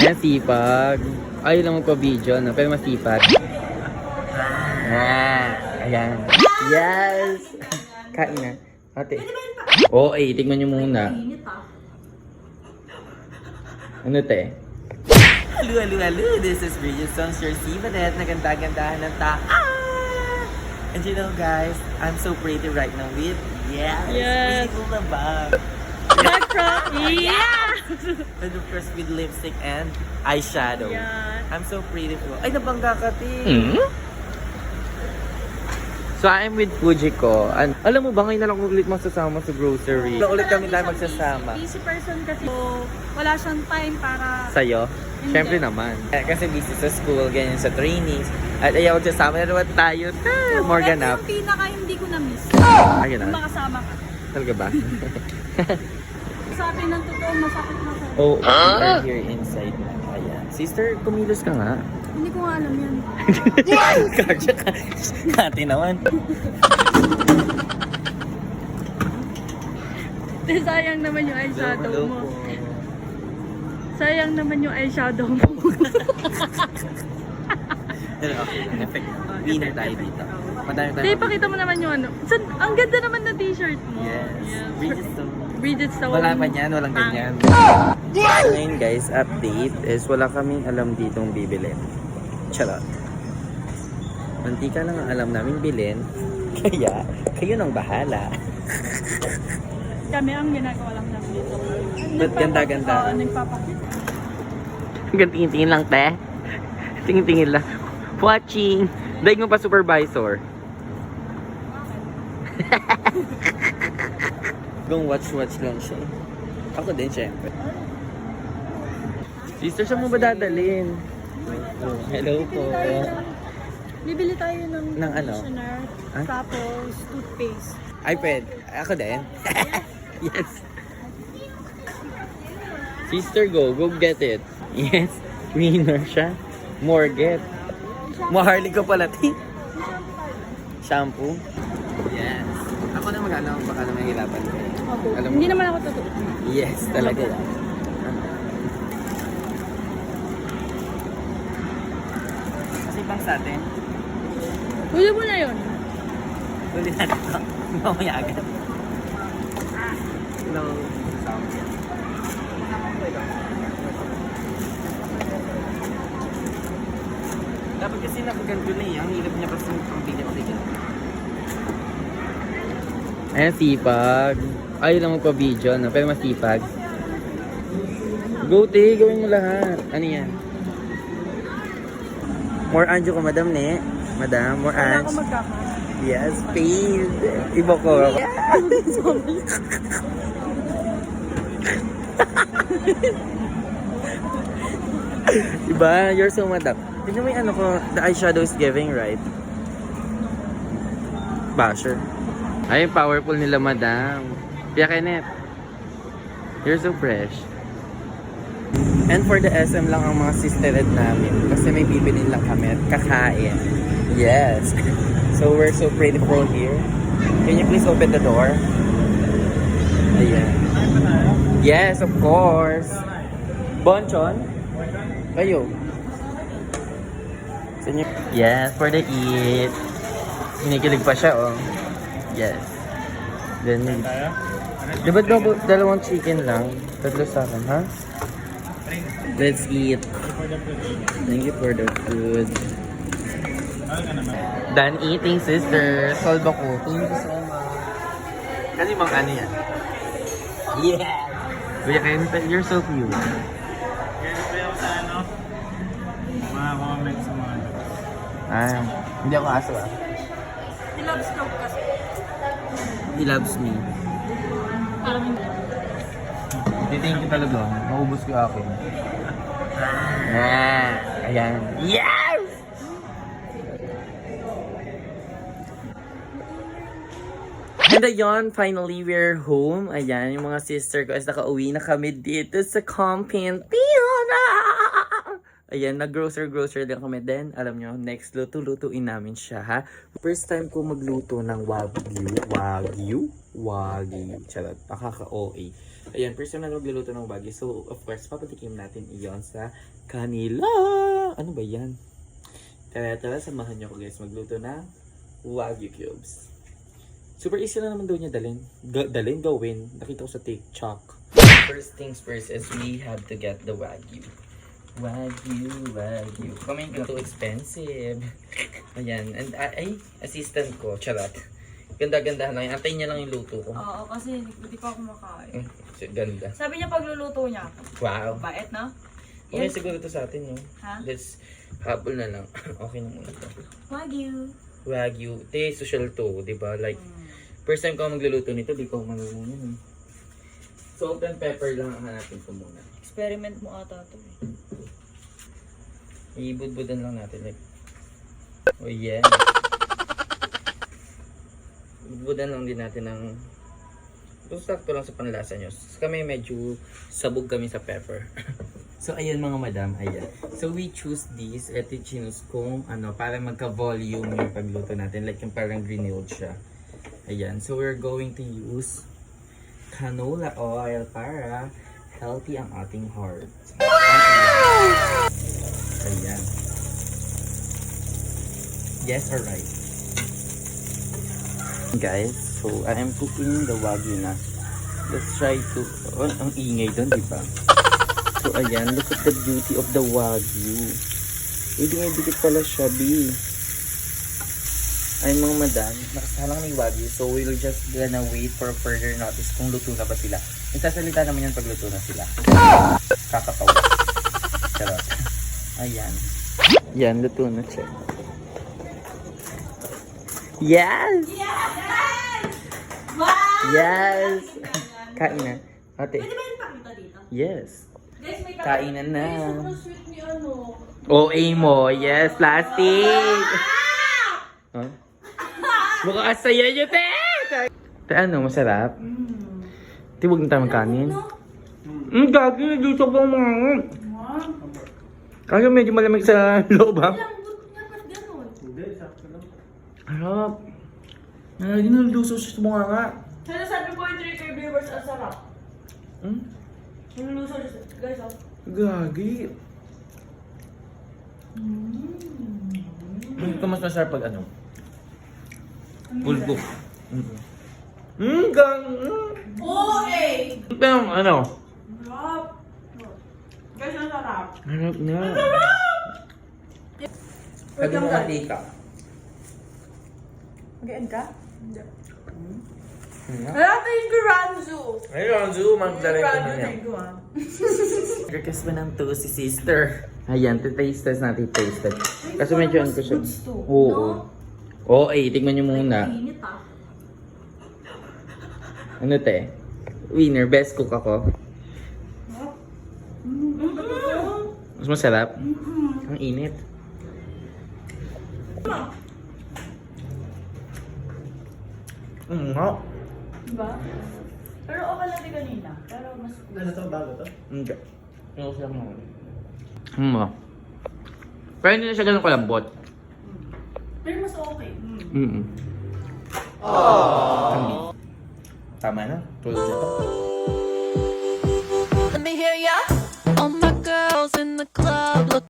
Ayan, sipag. Ayaw lang magpa-video, no? Pero masipag. Ah, ayan. Yes! Kain na. Ate. Oo, eh. Tignan nyo muna. Ano, te? Hello, hello, hello. This is Bridgestone Sir Sivanet. Naganda-gandahan ng ta. Ah! And you know, guys, I'm so pretty right now with yes, Yes. beautiful na bag. From, yeah! And of course, with lipstick and eyeshadow. Yan. I'm so pretty po. Ay, nabangga ka, te. So, I'm with Fujiko. An alam mo ba, ngayon na lang ulit magsasama sa grocery. Wala ulit kami tayo magsasama. Busy person kasi. So, wala siyang time para... Sa'yo? Hindi. Siyempre naman. Eh, Kasi busy sa school, ganyan sa trainings. At ayaw magsasama na naman tayo. Ah, more Ito ganap. yung pinaka hindi ko na-miss. Ayun Yung na. makasama ka. Talaga ba? Sabi ng totoo, masakit na sa... oh, we are here inside. Ayan. Sister, kumilos ka nga. Hindi ko nga alam yan. Kaya ka. Ate naman. Te, sayang naman yung eyeshadow Hello mo. po. Sayang naman yung eyeshadow mo. Pero okay lang. Effect. Winner tayo dito. Madami tayo. Te, pakita mo naman yung ano. San, ang ganda naman ng t-shirt mo. Yes. Bridgestone. Wala pa niyan, walang ganyan. Ngayon guys, update is wala kaming alam ditong bibili. Charot. Mantika lang ang alam namin bilhin. Kaya, kayo nang bahala. Kami ang ginagawa lang namin dito. Ba't ganda-ganda? Oo, nagpapakita. Tingin-tingin lang, te. Tingin-tingin lang. Watching. Daig mo pa supervisor. Kung watch-watch lang siya. Ako din, syempre. Sister, saan mo ba dadalhin? Hello po. Bibili tayo ng, Ng ano? conditioner, Ah? tapos toothpaste. Ay, pwede. Ako din. yes. Sister, go. Go get it. Yes. Winner siya. More get. Maharli ko pala. Shampoo. Yes. Ako na mag-ano, baka na mahirapan ko. Alam mo. Hindi naman ako totoo. Yes, talaga. Kasi pang sa atin, Huli mo na yun. Huli natin ito. Mamaya agad. Hello. Dapat kasi nakaganto na eh. Ang hirap niya kasi ang bigyan ko bigyan. Ayan, sipag. Ayaw lang magpa-video, no? Pero masipag. Go, te. Gawin mo lahat. Ano yan? More anjo ko, madam, ne? Madam, more Wala anjo. Yes, paid. Iba ko. Diba? You're so madam. Tignan mo yung ano ko, the eyeshadow is giving, right? Basher. Ay, powerful nila, madam. Pia Kenneth. You're so fresh. And for the SM lang ang mga sistered namin. Kasi may bibilin lang kami at kakain. Yes. So we're so grateful here. Can you please open the door? Ayan. Yes, of course. Bonchon? Kayo. Sa inyo. Yes, for the eat. Kinikilig pa siya, oh. Yes. Then, di ba dalawang chicken lang? Tatlo sa akin, ha? Let's eat. Thank you for the food. Done eating, sister. Solve ako. Thank you so much. Kasi mga ano yan? Yeah! Kuya Kenta, you're so cute. Kaya pa yung sa ano, mga comments sa mga Ah, hindi ako aso ah. He loves coke kasi. He loves me. Parang hindi. Titingin ko talaga. Maubos ko akin. Ah, ayan. Yes! And ayun, finally, we're home. Ayan, yung mga sister ko is nakauwi na kami dito sa Compin. Piona! Ayan, nag-grocer-grocer din kami din. Alam nyo, next luto-lutuin namin siya, ha? First time ko magluto ng Wagyu. Wagyu? Wagyu. Charot, nakaka-OA. Ayan, personal magluluto ng wagyu. So, of course, papatikim natin iyon sa kanila. Ano ba yan? Tara, tara, samahan niyo ako guys magluto ng wagyu cubes. Super easy lang naman daw niya dalhin. Ga- dalhin, gawin. Nakita ko sa TikTok. First things first is we have to get the wagyu. Wagyu, wagyu. Comment ko too expensive. Ayan. And ah, ay, assistant ko. Charot. Ganda-ganda lang. Antayin niya lang yung luto ko. Oo, kasi hindi pa ako kumakain. Mm, Ganda. Sabi niya pagluluto niya. Wow. Bait, no? Okay Yes. siguro to sa atin, no? Ha? Let's habol na lang. okay na muna to. Wagyu. Wagyu. Te, social to, di ba? Like, first time ko magluluto nito, di ko marunong eh. Salt and pepper lang ang hanapin ko muna. Experiment mo ata to eh. Ibudbudan lang natin. Like, oh yeah. Budbudan lang din natin ng sakto lang sa panlasa nyo. Kami medyo sabog kami sa pepper. so ayan mga madam, ayan. So we choose this. Ito chinus kong ano, para magka-volume yung pagluto natin. Like yung parang greenilled siya. Ayan. So we're going to use canola oil para healthy ang ating heart. Ayan. Yes or right? Guys, so I am cooking the wagyu na. Let's try to... Oh, ang ingay doon, di ba? So ayan, look at the beauty of the wagyu. Uy, dumidikit pala siya, B. Ay mga madam, nakasalang may wagyu. So we'll just gonna wait for further notice kung luto na ba sila. Nagsasalita naman yan pag luto na sila. Kakatawa. Charot. Ayan. Yan, luto na siya. Yes! Yes! Kain na. Ate. Pwede ba yung pakita dito? Yes. Guys, may Kainan na. Sobrang sweet ni ano. OA mo. Yes, plastic! Huh? Mukhang asaya nyo, te! Te, ano, masarap? Mm. Te, huwag na tayo magkanin. Mm, gagi, dito pa mga. Kaya medyo malamig sa loob, ha? Lambot niya, ba't ganun? Hindi, sakto lang. Harap. Ay, ginuluso siya sa mga nga. Sana sabi ko yung 3K viewers ang sarap. Hmm? Niluluso siya. Guys, oh. Gagi. Ito mas masarap pag ano? Full cook. Hmm, gang. Mm. Eh! Pero ano? Sarap. Guys, ang sarap. Harap na. Lagi mo ka. Mag-end ka? Hindi. Wala tayong Guranzu. Ayun, Zu, magdalay ko Guranzu, niya. ah. Request pa ng to si sister. Ayan, titaste test natin taste test. Kasi medyo ano ko siya. Oo. Oo, eh, tignan nyo muna. Init ah. Ano te? Winner, best cook ako. Mas masarap. Ang init. Mm, no. Diba? Pero okay lang din kanina. Pero mas... Ano to? Bago to? Hindi. Ano siya mo? Hmm. Pero hindi na siya ganun kalambot. Mm. Pero mas okay. Mm. Mm. Aww. Tama na. Tulog na to. Let me hear ya. All my girls in the club.